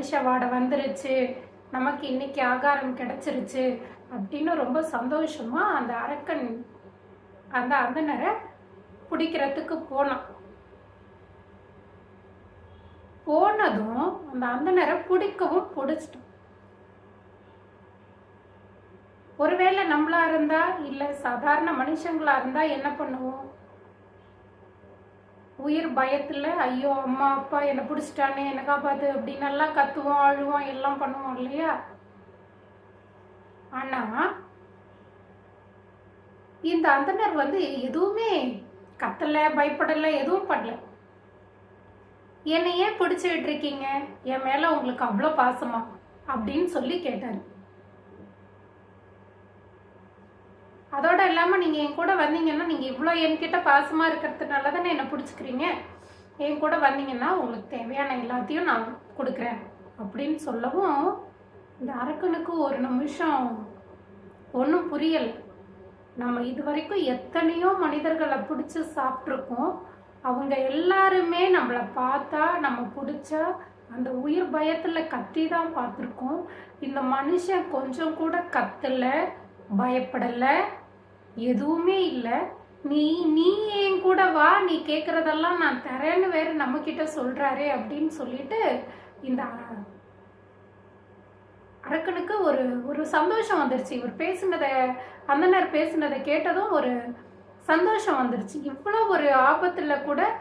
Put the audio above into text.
மனுஷ வாடை வந்துருச்சு. நமக்கு இன்னைக்கு ஆகாரம் கிடைச்சிருச்சு அப்படின்னு ரொம்ப சந்தோஷமா அந்த அரக்கன் அந்த அந்தனரை பிடிக்கிறதுக்கு போனான். போனதும் அந்த அந்தனரை பிடிக்கவும் பிடிச்சிட்டோம் ஒருவேளை நம்மளா இருந்தா இல்ல சாதாரண மனுஷங்களா இருந்தா என்ன பண்ணுவோம்? உயிர் பயத்தில் ஐயோ அம்மா அப்பா என்னை பிடிச்சிட்டானே என்னை காப்பாத்து அப்படின்னு எல்லாம் கத்துவோம் அழுவோம் எல்லாம் பண்ணுவோம் இல்லையா? ஆனா இந்த அந்தனர் வந்து எதுவுமே கத்தல பயப்படல எதுவும் பண்ணல என்னை ஏன் பிடிச்சிட்டு இருக்கீங்க? என் மேல உங்களுக்கு அவ்வளோ பாசமா? அப்படின்னு சொல்லி கேட்டாரு. அதோட இல்லாமல் நீங்கள் என் கூட வந்தீங்கன்னா நீங்கள் இவ்வளோ என்கிட்ட பாசமாக இருக்கிறதுனால தானே என்னை பிடிச்சிக்கிறீங்க? என் கூட வந்தீங்கன்னா உங்களுக்கு தேவையான எல்லாத்தையும் நான் கொடுக்குறேன். அப்படின்னு சொல்லவும் இந்த அரக்கனுக்கு ஒரு நிமிஷம் ஒன்றும் புரியலை. நம்ம இது வரைக்கும் எத்தனையோ மனிதர்களை பிடிச்சி சாப்பிட்ருக்கோம் அவங்க எல்லாருமே நம்மளை பார்த்தா நம்ம பிடிச்சா அந்த உயிர் பயத்தில் கத்தி தான் பார்த்துருக்கோம். இந்த மனுஷன் கொஞ்சம் கூட கத்தலை பயப்படலை. எதுவுமே இல்லை. நீ நீ என் கூட வா நீ கேட்குறதெல்லாம் நான் தரேன்னு வேற நம்ம கிட்ட சொல்றாரே அப்படின்னு சொல்லிட்டு இந்த அரக்கனுக்கு ஒரு ஒரு சந்தோஷம் வந்துருச்சு. இவர் பேசுனதை அந்தனர் பேசுனதை கேட்டதும் ஒரு சந்தோஷம் வந்துருச்சு. இவ்வளோ ஒரு ஆபத்தில் கூட